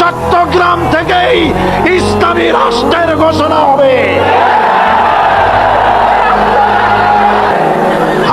চট্টগ্রাম থেকেই ইসলামী রাষ্ট্রের ঘোষণা হবে।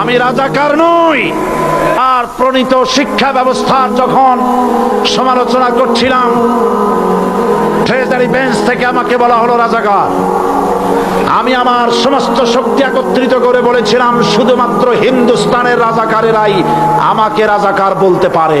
আমি রাজাকার নই, আর প্রণীত শিক্ষা ব্যবস্থার যখন সমালোচনা করছিলাম, ট্রেজারি বেঞ্চ থেকে আমাকে বলা হলো, রাজাকার, আমি আমার সমস্ত শক্তি একত্রিত করে বলেছিলাম, শুধুমাত্র হিন্দুস্তানের রাজাকারেরাই আমাকে রাজাকার বলতে পারে।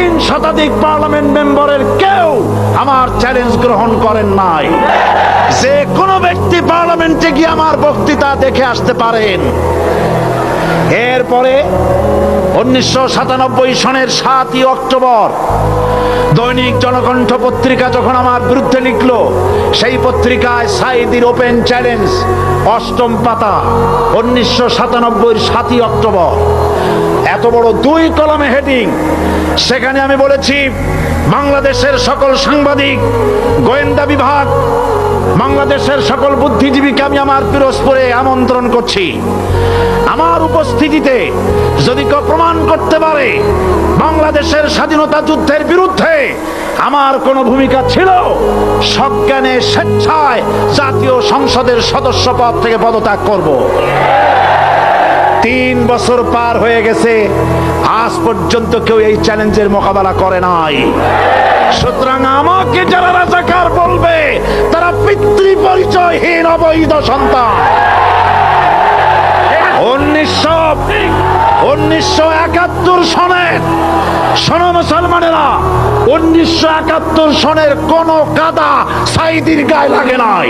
শতাধিক পার্লামেন্ট মেম্বারের কেউ আমার চ্যালেঞ্জ গ্রহণ করেন নাই। যে কোনো ব্যক্তি পার্লামেন্টে গিয়ে আমার বক্তৃতা দেখে আসতে পারেন। এরপরে উনিশশো সাতানব্বই সনের সাতই অক্টোবর, দৈনিক জনকণ্ঠ পত্রিকা যখন আমার বিরুদ্ধে লিখলো, সেই পত্রিকায় সাইদির ওপেন চ্যালেঞ্জ, অষ্টম পাতা, উনিশশো সাতানব্বই সাতই অক্টোবর। এত বড় দুই কলমে হেডিং, সেখানে আমি বলেছি, বাংলাদেশের সকল সাংবাদিক, গোয়েন্দা বিভাগ বাংলাদেশের সকল বুদ্ধিজীবীকে আমি আমার পিরোজপুরে আমন্ত্রণ করছি। আমার উপস্থিতিতে যদি কেউ প্রমাণ করতে পারে, বাংলাদেশের স্বাধীনতা যুদ্ধের বিরুদ্ধে আমার কোনো ভূমিকা ছিল, সজ্ঞানে স্বেচ্ছায় জাতীয় সংসদের সদস্য পদ থেকে পদত্যাগ করব। তিন বছর পার হয়ে গেছে, আজ পর্যন্ত কেউ এই চ্যালেঞ্জের মোকাবেলা করে নাই। সুতরাং আমাকে যারা রাজাকার বলবে, তারা পিতৃ পরিচয়হীন অবৈধ সন্তান। উনিশশো উনিশশো একাত্তর সনের উনিশশো একাত্তর সনের কোন কাদা সাইদির গায়ে লাগে নাই।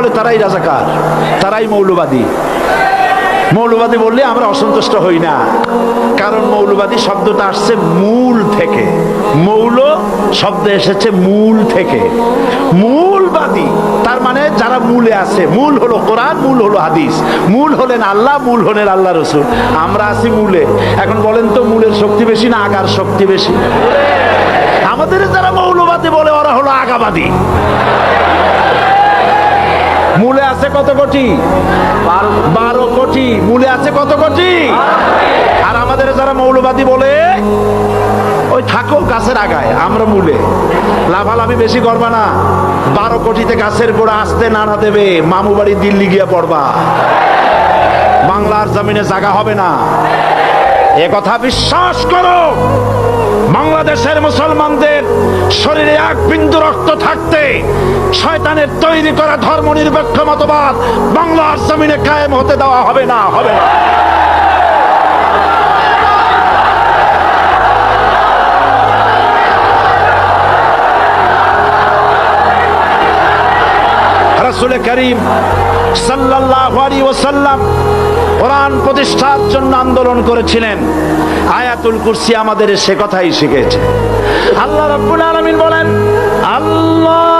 বলে তারাই রাজাকার, তারাই মৌলবাদী। মৌলবাদী বললে আমরা অসন্তুষ্ট হই না, কারণ মৌলবাদী শব্দটা আসছে মূল থেকে। মৌল শব্দ এসেছে মূল থেকে। মূলবাদী, তার মানে যারা মূলে আছে, মূল হলো কোরআন, মূল হলো হাদিস, মূল হলেন আল্লাহ, মূল হলেন আল্লাহ রসুল। আমরা আছি মূলে। এখন বলেন তো মূলের শক্তি বেশি না আগার শক্তি বেশি? আমাদের যারা মৌলবাদী বলে, ওরা হলো আগাবাদী। মূলে আছে কত কোটি? বারো কোটি। মূলে আছে কত কোটি? আর আমাদের যারা মৌলবাদী বলে ওই থাকো গাছের আগায় আমরা মূলে। লাভালাভি বেশি করবা না। বারো কোটিতে গাছের গোড়া আসতে নাড়া দেবে মামু বাড়ি দিল্লি গিয়ে পড়বা। বাংলার জমিনে জায়গা হবে না। এ কথা বিশ্বাস করো। বাংলাদেশের মুসলমানদের শরীরে এক বিন্দু রক্ত থাকতে শয়তানের তৈরি করা ধর্ম নিরপেক্ষ মতবাদ বাংলার জমিনে কায়েম হতে দেওয়া হবে না হবে না। রাসূল করিম সাল্লাল্লাহু আলাইহি ওসাল্লাম কোরআন প্রতিষ্ঠার জন্য আন্দোলন করেছিলেন। আয়াতুল কুরসি আমাদের সে কথাই শিখেছে। আল্লাহ রব্বুল আলমিন বলেন, আল্লাহু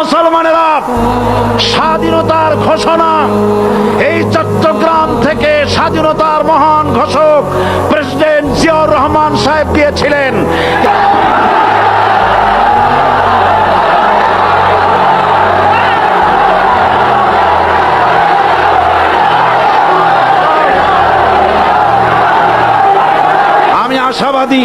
মুসলমানেরা, স্বাধীনতার ঘোষণা। এই চট্টগ্রাম থেকে স্বাধীনতার মহান ঘোষক প্রেসিডেন্ট জিয়াউর রহমান সাহেব দিয়েছিলেন আমি আশাবাদী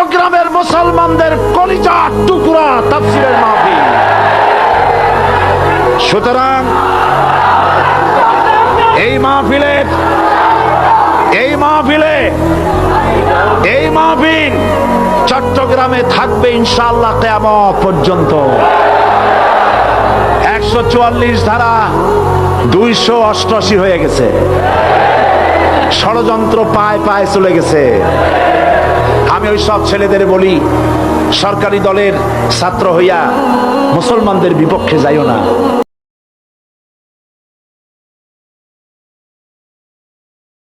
চট্টগ্রামের মুসলমানদের কলিজা টুকরা তাফসিরের মাহফিল। সুতরাং এই মাহফিলে এই মাহফিলে, এই মাহফিল চট্টগ্রামে থাকবে ইনশাআল্লাহ কেয়ামত পর্যন্ত। একশো চুয়াল্লিশ ধারা দুইশো অষ্টআশি হয়ে গেছে। ষড়যন্ত্র পায় পায় চলে গেছে। আমি ওই সব ছেলেদের বলি সরকারি দলের ছাত্র হইয়া মুসলমানদের বিপক্ষে যাইও না।